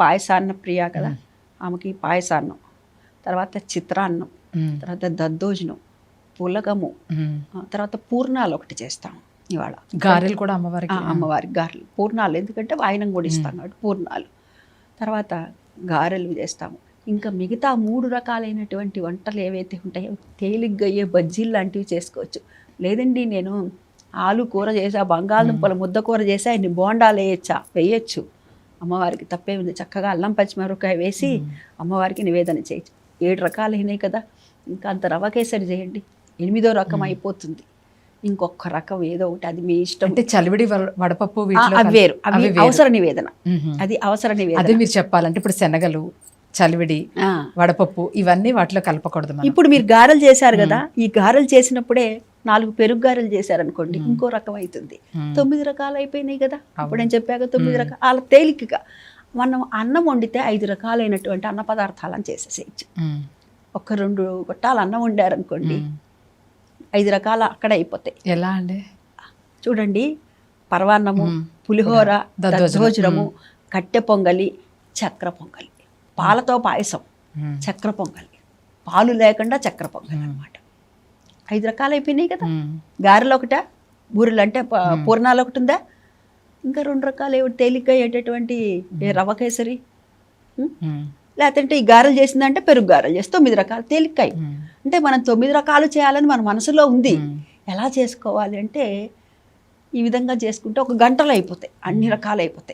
పాయసాన్న ప్రియ కదా. ఆమెకి పాయసాన్నం తర్వాత చిత్రాన్నం తర్వాత దద్దోజనం పులగము తర్వాత పూర్ణాలు ఒకటి చేస్తాం ఇవాళ. గారెలు కూడా అమ్మవారికి? ఆ, అమ్మవారికి గారెలు పూర్ణాలు. ఎందుకంటే వాయనం కూడా ఇస్తాం కాబట్టి పూర్ణాలు. తర్వాత గారెలు చేస్తాము. ఇంకా మిగతా మూడు రకాలైనటువంటి వంటలు ఏవైతే ఉంటాయో తేలిగ్గా అయ్యే బజ్జీలు లాంటివి చేసుకోవచ్చు. లేదండి నేను ఆలు కూర చేసా బంగాళదుంపల ముద్ద కూర చేసా ఇన్ని బోండాలు వేయచ్చా? వేయచ్చు. అమ్మవారికి తప్పే ఉంది. చక్కగా అల్లం పచ్చిమిరపకాయ వేసి అమ్మవారికి నివేదన చేయొచ్చు ఏడు రకాలు అయినాయి కదా. ఇంకా అంత రవ కేసరి చేయండి. ఎనిమిదో రకం అయిపోతుంది. ఇంకొక రకం ఏదో ఒకటి. అది మీ ఇష్టం. అంటే చలివిడి వడ- వడపప్పు అవి వేరు. అవి. అవసర నివేదన. అది అవసర నివేదన. అదే మీరు చెప్పాలంటే ఇప్పుడు శనగలు చలివిడి. వడపప్పు ఇవన్నీ వాటిలో కలపకూడదు ఇప్పుడు మీరు గారెలు చేశారు కదా. ఈ గారెలు చేసినప్పుడే నాలుగు పెరుగు గారెలు చేశారనుకోండి ఇంకో రకం అవుతుంది మ్మ్. తొమ్మిది రకాలు అయిపోయినాయి కదా అప్పుడు నేను చెప్పాక తొమ్మిది రకాలు అలా తేలికగా. మనం అన్నం వండితే ఐదు రకాలైనటువంటి అన్న పదార్థాలను చేసేసేయచ్చు. ఒక రెండు గొట్టాలు అన్నం వండారనుకోండి. ఐదు రకాల అక్కడ అయిపోతాయి. ఎలా అండి? చూడండి పరవాన్నము. పులిహోర. దద్దోజనము కట్టె పొంగలి చక్ర పొంగలి. పాలతో పాయసం. చక్ర పొంగలి. పాలు లేకుండా చక్ర పొంగలి అనమాట ఐదు రకాలు అయిపోయినాయి కదా. గారెలు ఒకట బూరెలు అంటే పూర్ణాలు ఒకటి ఉందా ఇంకా రెండు రకాలు ఏమిటి? తేలిగ్గా అయ్యేటటువంటి ఏ రవ కేసరి. లేదంటే ఈ గారెలు చేసిందంటే పెరుగు గారెలు చేసి తొమ్మిది రకాలు మ్మ్. అంటే మనం తొమ్మిది రకాలు చేయాలని మన మనసులో ఉంది. ఎలా చేసుకోవాలి అంటే ఈ విధంగా చేసుకుంటే ఒక గంటలో అయిపోతాయి అన్ని రకాలు అయిపోతాయి